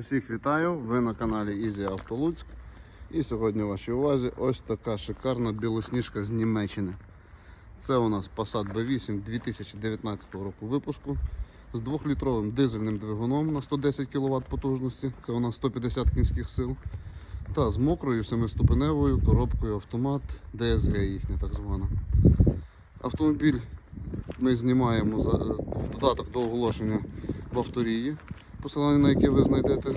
Усіх вітаю! Ви на каналі Easy Auto. І сьогодні в вашій увазі ось така шикарна білосніжка з Німеччини. Це у нас Passat B8 2019 року випуску з 2-літровим дизельним двигуном на 110 кВт потужності. Це у нас 150 кінських сил. Та з мокрою семиступеневою коробкою автомат DSG їхня так звана. Автомобіль ми знімаємо е, додаток до оголошення в авторії, посилання на яке ви знайдете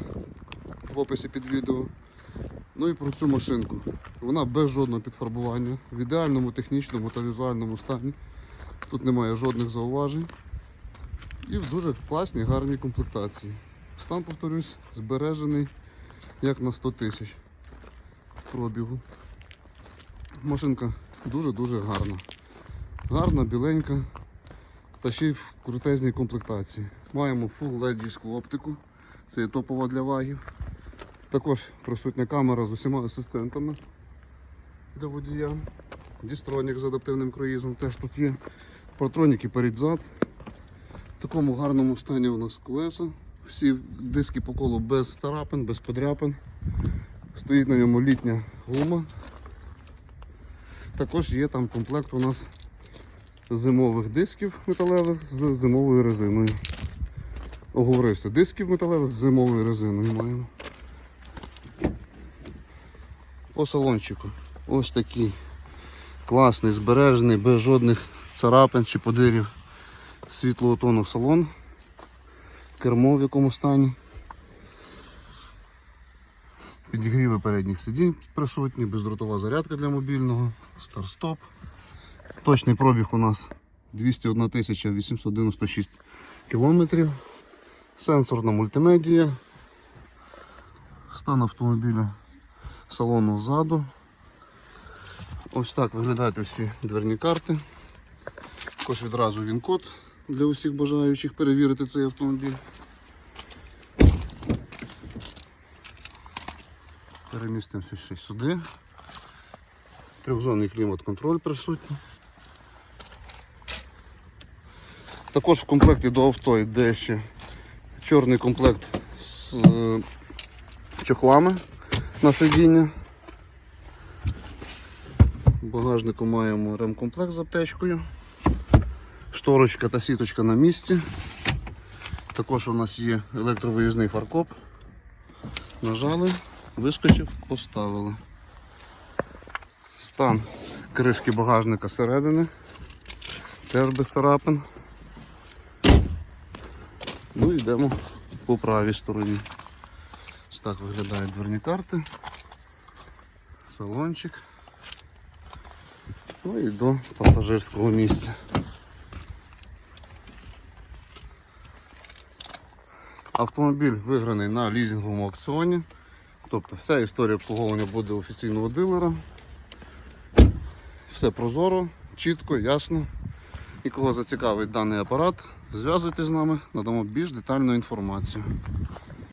в описі під відео. Ну і про цю машинку. Вона без жодного підфарбування, в ідеальному технічному та візуальному стані. Тут немає жодних зауважень. І в дуже класній, гарній комплектації. Стан, повторюсь, збережений як на 100 тисяч пробігу. Машинка дуже-дуже гарна. Гарна, біленька та ще й в крутезній комплектації. Маємо Full LED оптику, це є топова для вагів. Також присутня камера з усіма асистентами для водія. Дістронік з адаптивним круїзом теж тут є. Патроніки перед-зад. В такому гарному стані у нас колеса. Всі диски по колу без царапин, без подряпин. Стоїть на ньому літня гума. Також є там комплект у нас зимових дисків металевих з зимовою резиною. Оговорився, дисків металевих з зимовою резиною маємо. По салончику. Ось такий класний, збережений, без жодних царапин чи подирів світлого тону салон. Кермо в якому стані. Підігріви передніх сидінь присутні, бездротова зарядка для мобільного, старт-стоп. Точний пробіг у нас 201 896 кілометрів. Сенсорна мультимедія. Стан автомобіля салону ззаду. Ось так виглядають усі дверні карти. Також відразу він код для усіх бажаючих перевірити цей автомобіль. Перемістимося ще сюди. Трьохзонний клімат-контроль присутній. Також в комплекті до авто йде ще чорний комплект з е, чохлами на сидіння. Багажнику маємо ремкомплект з аптечкою. Шторочка та сіточка на місці. Також у нас є електровиїзний фаркоп. Нажали, вискочив, поставили. Стан кришки багажника зсередини. Теж без царапин. Ну і йдемо по правій стороні. Ось так виглядають дверні карти. Салончик. Ну і до пасажирського місця. Автомобіль виграний на лізинговому аукціоні. Тобто вся історія обслуговування буде офіційного дилера. Все прозоро, чітко, ясно. І кого зацікавить даний апарат, зв'язуйтесь з нами, надамо більш детальну інформацію.